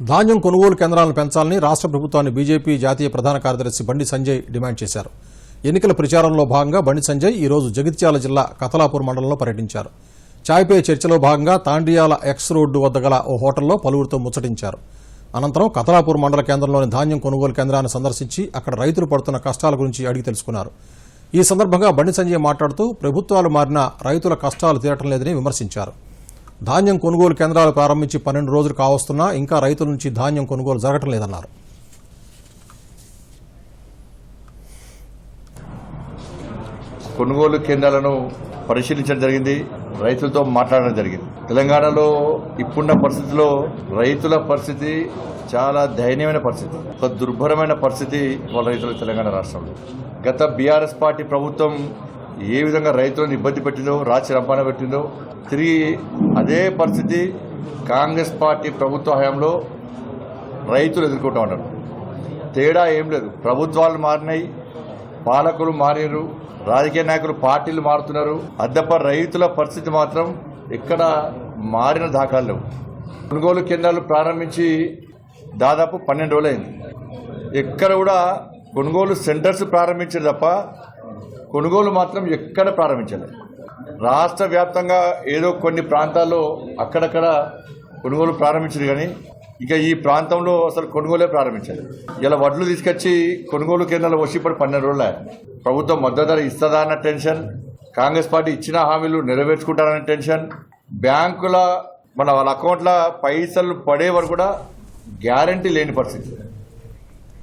ధాన్యం కొనుగోలు కేంద్రాలను పెంచాలని రాష్ట్ర ప్రభుత్వాన్ని బీజేపీ జాతీయ ప్రధాన కార్యదర్శి బండి సంజయ్ డిమాండ్ చేశారు. ఎన్నికల ప్రచారంలో భాగంగా బండి సంజయ్ ఈరోజు జగిత్యాల జిల్లా కతలాపూర్ మండలంలో పర్యటించారు. చాయ్పే చర్చలో భాగంగా తాండియాల ఎక్స్ రోడ్డు వద్ద గల ఓ హోటల్లో పలువురితో ముచ్చటించారు. అనంతరం కతలాపూర్ మండల కేంద్రంలోని ధాన్యం కొనుగోలు కేంద్రాన్ని సందర్శించి అక్కడ రైతులు పడుతున్న కష్టాల గురించి అడిగి తెలుసుకున్నారు. ఈ సందర్భంగా బండి సంజయ్ మాట్లాడుతూ ప్రభుత్వాలు మారినా రైతుల కష్టాలు తీరటం లేదని విమర్శించారు. ధాన్యం కొనుగోలు కేంద్రాలు ప్రారంభించి పన్నెండు రోజులు కావస్తున్నా ఇంకా రైతుల నుంచి ధాన్యం కొనుగోలు జరగటం లేదన్నారు. కొనుగోలు కేంద్రాలను పరిశీలించడం జరిగింది రైతులతో మాట్లాడడం జరిగింది. తెలంగాణలో ఇప్పుడున్న పరిస్థితిలో రైతుల పరిస్థితి చాలా దయనీయమైన పరిస్థితి. ఒక దుర్భరమైన పరిస్థితి వాళ్ళ రైతుల తెలంగాణ రాష్ట్రంలో. గత బీఆర్ఎస్ పార్టీ ప్రభుత్వం ఏ విధంగా రైతులను ఇబ్బంది పెట్టిందో రాచి రంపాన పెట్టిందో తిరిగి అదే పరిస్థితి కాంగ్రెస్ పార్టీ ప్రభుత్వ హయాంలో రైతులు ఎదుర్కొంటూ ఉన్నారు. తేడా ఏం లేదు. ప్రభుత్వాలు మారినాయి పాలకులు మారారు రాజకీయ నాయకులు పార్టీలు మారుతున్నారు. అద్దప్ప రైతుల పరిస్థితి మాత్రం ఇక్కడ మారిన దాఖలు లేవు. కొనుగోలు కేంద్రాలు ప్రారంభించి దాదాపు పన్నెండు రోజులైంది. ఎక్కడ కూడా కొనుగోలు సెంటర్స్ ప్రారంభించారు తప్ప కొనుగోలు మాత్రం ఎక్కడ ప్రారంభించలేదు. రాష్ట్ర వ్యాప్తంగా ఏదో కొన్ని ప్రాంతాల్లో అక్కడక్కడ కొనుగోలు ప్రారంభించారు కానీ ఇక ఈ ప్రాంతంలో అసలు కొనుగోలే ప్రారంభించారు ఇలా వడ్లు తీసుకొచ్చి కొనుగోలు కేంద్రాలు వచ్చి ఇప్పుడు పన్నెండు రోజులే ప్రభుత్వం మద్దతు ధర ఇస్తుందా అన్న టెన్షన్ కాంగ్రెస్ పార్టీ ఇచ్చిన హామీలు నెరవేర్చుకుంటారన్న టెన్షన్ బ్యాంకుల మన వాళ్ళ అకౌంట్ల పైసలు పడే వరకు కూడా గ్యారంటీ లేని పరిస్థితి.